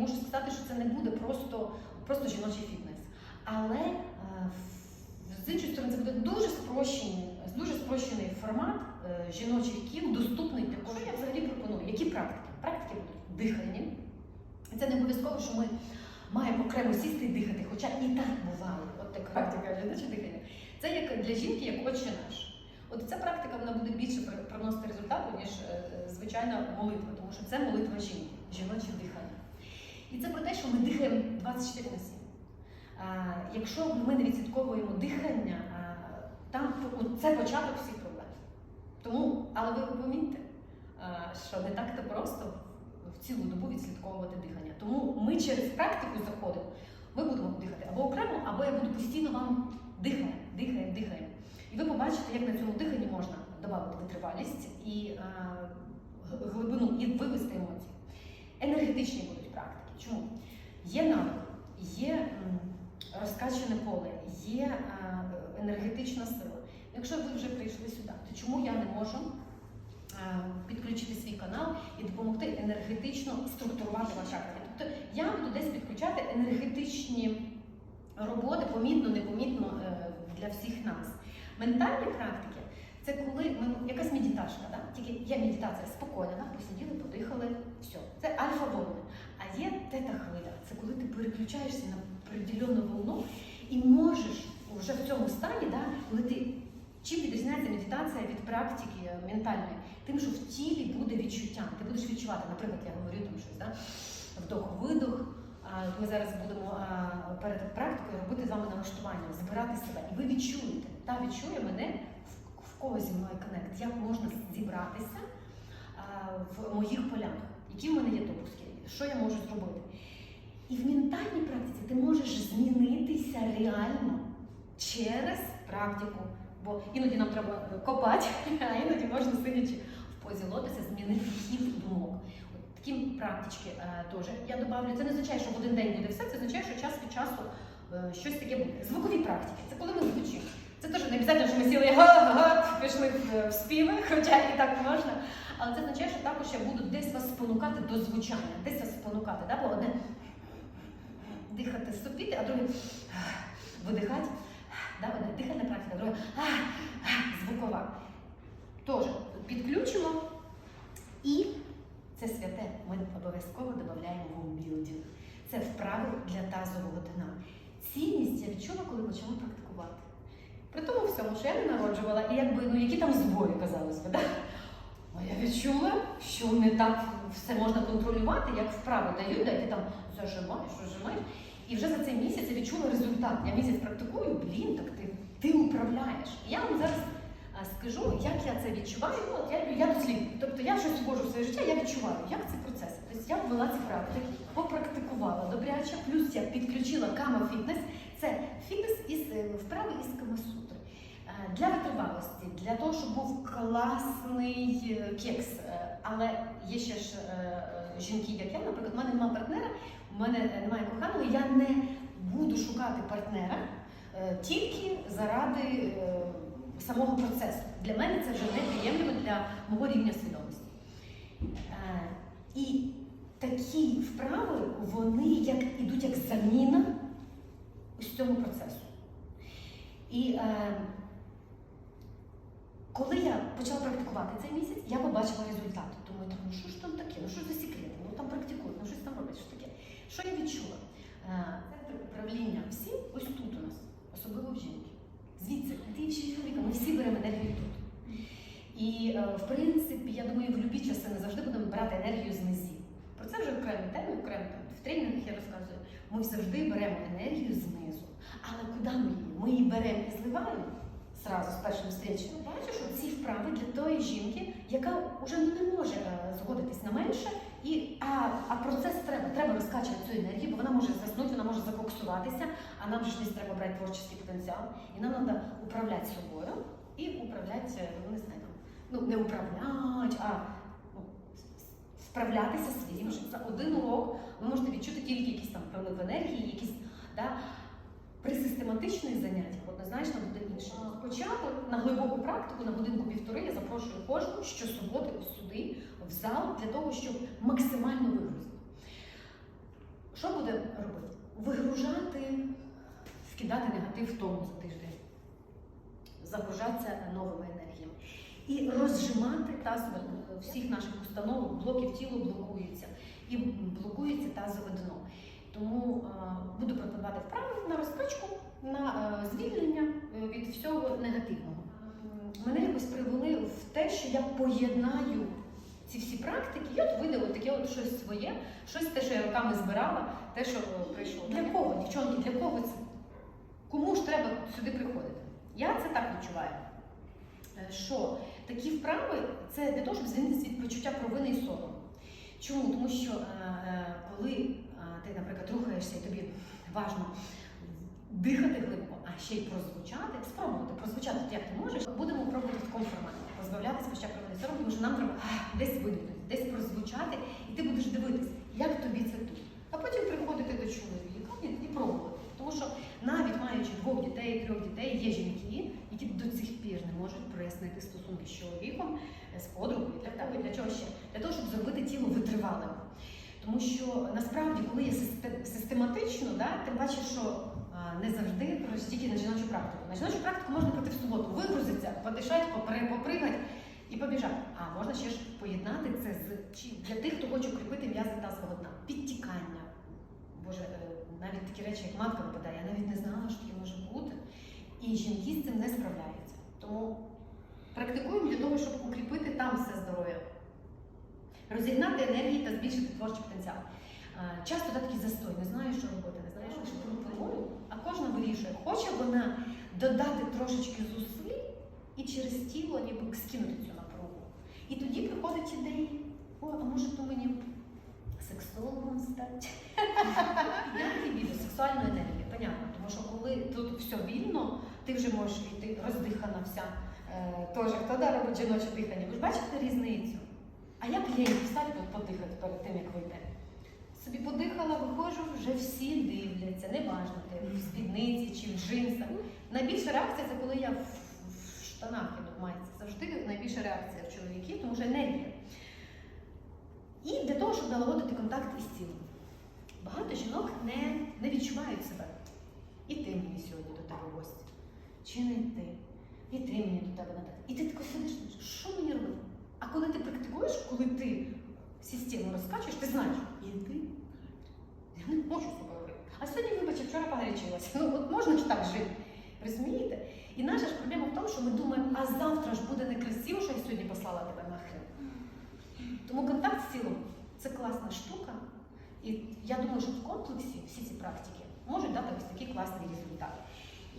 можу сказати, що це не буде просто, просто жіночий фітнес. Але е, з іншої сторони, це буде дуже спрощений, дуже спрощений формат е, жіночих кіл, доступний для. Що я взагалі пропоную? Які практики? Практики будуть дихальні. І Це не обов'язково, що ми маємо окремо сісти і дихати, хоча і так буває. От така практика жіноче дихання. Це як для жінки, як отче наш. От ця практика вона буде більше при- приносити результату, ніж е, звичайна молитва, тому що це молитва жінки, жіноче дихання. І це про те, що ми дихаємо 24 на 7. А, якщо ми не відслідковуємо дихання, а, там це початок всіх проблем. Тому, але ви помітьте, що не так-то просто в цілу добу відслідковувати дихання. Тому ми через практику заходимо, ми будемо дихати або окремо, або я буду постійно вам дихаємо, дихаємо, дихаємо. І ви побачите, як на цьому диханні можна додати витривалість і а, глибину, і вивести емоції. Енергетичні. Чому? Є навик, є розкачане поле, є енергетична сила. Якщо ви вже прийшли сюди, то чому я не можу підключити свій канал і допомогти енергетично структурувати ваш акції? Тобто я буду десь підключати енергетичні роботи, помітно, непомітно е, для всіх нас. Ментальні практики це коли ми якась медиташка, да? тільки є медитація спокійна, да? посиділи, подихали, все. Це альфа-волни. А є тета-хвиля. Це коли ти переключаєшся на определенну волну і можеш вже в цьому стані, да, коли ти чим відрізняється медитація від практики ментальної? Тим, що в тілі буде відчуття. Ти будеш відчувати, наприклад, я говорю там щось, да? вдох-видох. Ми зараз будемо перед практикою робити з вами налаштування, збирати себе. І ви відчуєте, та відчує мене, в, в кого зі коннект, як можна зібратися в моїх полях, які в мене є допуски, що я можу зробити. І в ментальній практиці ти можеш змінитися реально через практику. Бо іноді нам треба е, копати, а іноді можна сидячи в позі лотоса змінити хід думок. Такі практички е, теж. Я добавлю, це не означає, що в один день буде все, це означає, що час від часу е, щось таке буде. Звукові практики. Це коли ми звучимо. Це теж не обов'язково, що ми сіли га-га, пішли в, в співи, хоча і так можна. Але це означає, що також я буду десь вас спонукати до звучання, десь вас спонукати. Да? Бо одне дихати, ступіти, а друге видихати. Да? Одне дихальна практика, друге звукова. Тож, підключимо і це святе. Ми обов'язково додаємо вумбілдінг. Це вправи для тазового дна. Цінність я відчула, коли почала практикувати. Тому що я не народжувала, і якби ну які там збої казалось би, да? А я відчула, що не так все можна контролювати, як вправи дають, де ти там зажимаєш, зажимаєш. І вже за цей місяць я відчула результат. Я місяць практикую, блін, так ти, ти управляєш. І я вам зараз скажу, як я це відчуваю. Ну, я, я дослідную. Тобто я щось входжу в своє життя, я відчуваю, як ці процеси. Тобто я ввела ці практики, попрактикувала добряче, плюс я підключила кама фітнес. Це фітнес із е, вправи із камасутри. Е, Для витривалості, для того, щоб був класний е, кекс. Е, Але є ще ж жінки, як я, наприклад, в мене немає партнера, у мене немає коханого, я не буду шукати партнера тільки заради самого процесу. Для мене це вже неприємно для мого рівня свідомості. І такі вправи, вони як ідуть як заміна ось цьому процесу. І коли я почала практикувати цей місяць, я побачила результати. Думаю, так, ну що ж там таке? Ну що за секрети? Ну там практикують, ну щось там роблять, що таке. Що я відчула? Е, Центр управління всім ось тут у нас, особливо в жінки. Звідси, ти в чоловіка, ми всі беремо енергію тут. І е, в принципі, я думаю, в будь-які часи не завжди будемо брати енергію з низів. Про це вже окремі теми, окремо там в тренінгах я розказую. Ми завжди беремо енергію знизу. Але куди ми її? Ми її беремо і зливаємо зразу з першим зустрічі. Бачу, ці вправи для тої жінки, яка вже не може е, згодитись на менше, і, а, а процес треба. Треба розкачувати цю енергію, бо вона може заснути, вона може закоксуватися, а нам ж десь треба брати творчий потенціал. І нам треба управляти собою і управляти, е, ну не знаю, ну не управляти, а ну, справлятися своїм. За один урок ви можете відчути тільки якісь там прилив енергії, якісь. Да? При систематичних заняттях однозначно інше. Спочатку на глибоку практику, на годинку-півтори я запрошую кожну щосуботи сюди, в зал, для того, щоб максимально вигрузити. Що буде робити? Вигружати, вкидати негатив в тому за тиждень, загружатися новими енергіями. І розжимати тазове всіх наших установок, блоків тіла блокуються і блокується тазове дно. Тому е, буду пропонувати вправи на розкачку, на е, звільнення від всього негативного. Мене якось привели в те, що я поєднаю ці всі практики, і от видало таке от щось своє, щось те, що я роками збирала, те, що е, прийшло. Для кого, дівчонки, для кого це? Кому ж треба сюди приходити? Я це так відчуваю. Е, Що такі вправи це для того, щоб звільнитися від почуття провини і сорому. Чому? Тому що е, коли ти, наприклад, рухаєшся і тобі важно дихати глибоко, ще й прозвучати, спробувати прозвучати, як ти можеш, будемо пробувати в такому форматі, позбавлятися і сорому, тому що нам треба десь видихнути, десь прозвучати, і ти будеш дивитися, як тобі це тут. А потім приходити до чоловіка і, пробувати. Тому що навіть маючи двох дітей, трьох дітей, є жінки, які до цих пір не можуть прояснити стосунки з чоловіком, з подругою, для того, для чого ще? Для того, щоб зробити тіло витривалим. Тому що насправді, коли є систематично, да, ти бачиш, що а, не завжди про тільки на жіночу практику. На жіночу практику можна прийти в суботу, вигрузитися, подишати, попри- попригати і побіжати. А можна ще ж поєднати це з чи для тих, хто хоче укріпити м'язи тазового дна, підтікання. Боже, е, навіть такі речі, як матка випадає, я навіть не знала, що таке може бути. І жінки з цим не справляються. Тому практикуємо для того, щоб укріпити там все здоров'я, розігнати енергії та збільшити творчий потенціал. Е, Часто да, такий застой, не знаю, що робити, не знаю, що а кожна вирішує, хоче вона додати трошечки зусиль і через тіло ніби скинути цю напругу. І тоді приходять ідеї, о, а може то мені сексологом стати? Я не вірю, сексуальну енергію, понятно. Тому що коли тут все вільно, ти вже можеш йти роздихана вся. Е, Теж хто да, робить жіноче дихання. Ви ж бачите різницю? А як лінь встати тут подихати перед тим, як вийде? Собі подихала, виходжу, вже всі дивляться, неважно, ти в спідниці чи в джинсах. Найбільша реакція це коли я в, штанах іду в майці. Завжди найбільша реакція в чоловіків, тому що енергія. І для того, щоб налагодити контакт із тілом. Багато жінок не, не відчувають себе. І ти мені сьогодні до тебе гості. Чи не ти? І ти мені до тебе надати. І ти тако сидиш, що мені робити? А коли ти практикуєш, коли ти систему розкачуєш, ти знаєш, і ти. Я не можу собою робити. А сьогодні, вибачте, вчора погорячилася. Ну от можна ж так жити. Розумієте? І наша ж проблема в тому, що ми думаємо, а завтра ж буде некрасиво, що я сьогодні послала тебе нахрен. Тому контакт з тілом це класна штука. І я думаю, що в комплексі всі ці практики можуть дати ось такий класний